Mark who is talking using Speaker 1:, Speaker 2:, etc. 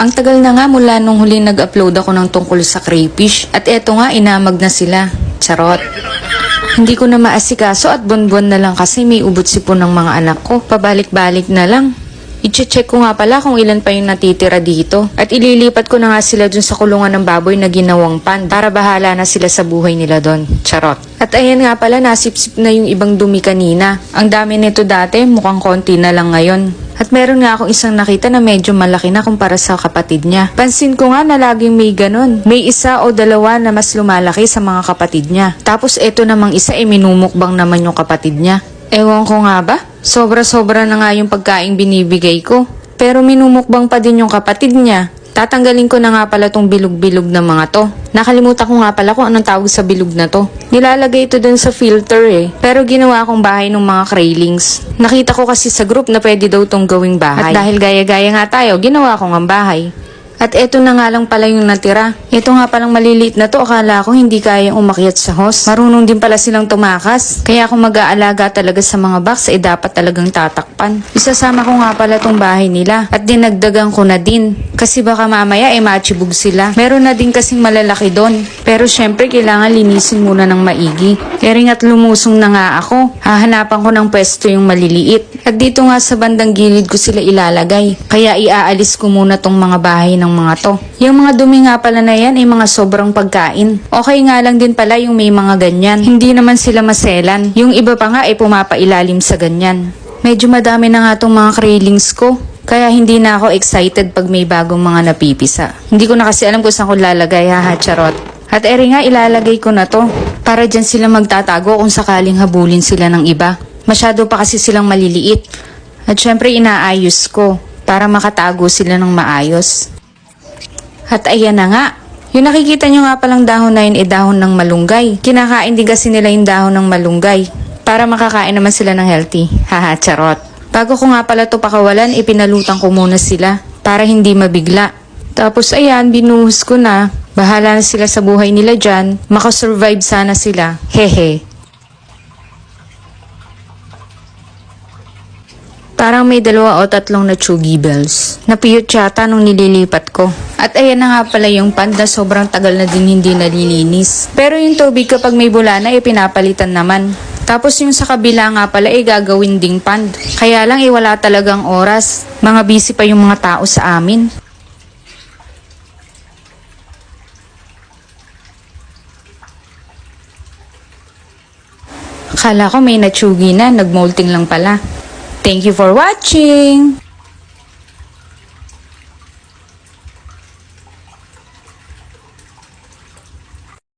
Speaker 1: Ang tagal na nga mula nung huli nag-upload ako ng tungkol sa crayfish. At eto nga, inamag na sila. Charot. Hindi ko na maasikaso at buwan-buwan na lang kasi may ubot sipon ng mga anak ko. Pabalik-balik na lang. I-check ko nga pala kung ilan pa yung natitira dito. At ililipat ko na nga sila dun sa kulungan ng baboy na ginawang pan para bahala na sila sa buhay nila doon. Charot. At ayan nga pala, nasipsip na yung ibang dumi kanina. Ang dami nito dati, mukhang konti na lang ngayon. At meron nga akong isang nakita na medyo malaki na kumpara sa kapatid niya. Pansin ko nga na laging may ganon. May isa o dalawa na mas lumalaki sa mga kapatid niya. Tapos eto namang isa ay minumukbang naman yung kapatid niya. Ewan ko nga ba? Sobra-sobra na nga yung pagkain binibigay ko. Pero minumukbang pa din yung kapatid niya. Tatanggalin ko na nga pala tong bilog-bilog na mga to. Nakalimutan ko nga pala kung anong tawag sa bilog na to. Nilalagay ito dun sa filter eh. Pero ginawa kong bahay ng mga craylings. Nakita ko kasi sa group na pwede daw tong gawing bahay. At dahil gaya-gaya nga tayo, ginawa ko nga bahay. At eto na nga lang pala yung natira. Ito nga palang maliliit na to, akala ko hindi kayang umakyat sa hos. Marunong din pala silang tumakas. Kaya kung mag-aalaga talaga sa mga box, eh dapat talagang tatakpan. Isasama ko nga pala tong bahay nila. At dinagdagan ko na din. Kasi baka mamaya eh machibog sila. Meron na din kasing malalaki doon. Pero syempre kailangan linisin muna ng maigi. Kaya at lumusong na nga ako. Hahanapan ko ng pwesto yung maliliit. At dito nga sa bandang gilid ko sila ilalagay. Kaya iaalis ko muna tong mga bahay ng mga to. Yung mga dumi nga pala na yan ay mga sobrang pagkain. Okay nga lang din pala yung may mga ganyan. Hindi naman sila maselan. Yung iba pa nga ay pumapailalim sa ganyan. Medyo madami na nga tong mga craylings ko. Kaya hindi na ako excited pag may bagong mga napipisa. Hindi ko na kasi alam kung saan ko lalagay, haha, charot. At eri nga, ilalagay ko na to. Para dyan sila magtatago kung sakaling habulin sila ng iba. Masyado pa kasi silang maliliit. At syempre, inaayos ko para makatago sila ng maayos. At ayan na nga. Yung nakikita nyo nga palang dahon na yun ay dahon ng malunggay. Kinakain din kasi nila yung dahon ng malunggay. Para makakain naman sila ng healthy. Haha, charot. Bago ko nga pala to pakawalan, ipinalutan ko muna sila. Para hindi mabigla. Tapos ayan, binuhos ko na. Bahala na sila sa buhay nila dyan. Makasurvive sana sila. Hehe. Parang may dalawa o tatlong na chuggy bells. Napiyot yata nung nililipat ko. At ayan na nga pala yung pond na sobrang tagal na din hindi nalilinis. Pero yung tubig kapag may bulana ay pinapalitan naman. Tapos yung sa kabila nga pala ay gagawin ding pond. Kaya lang ay wala talagang oras. Mga busy pa yung mga tao sa amin. Akala ko may natsugi na, nagmolting lang pala. Thank you for watching!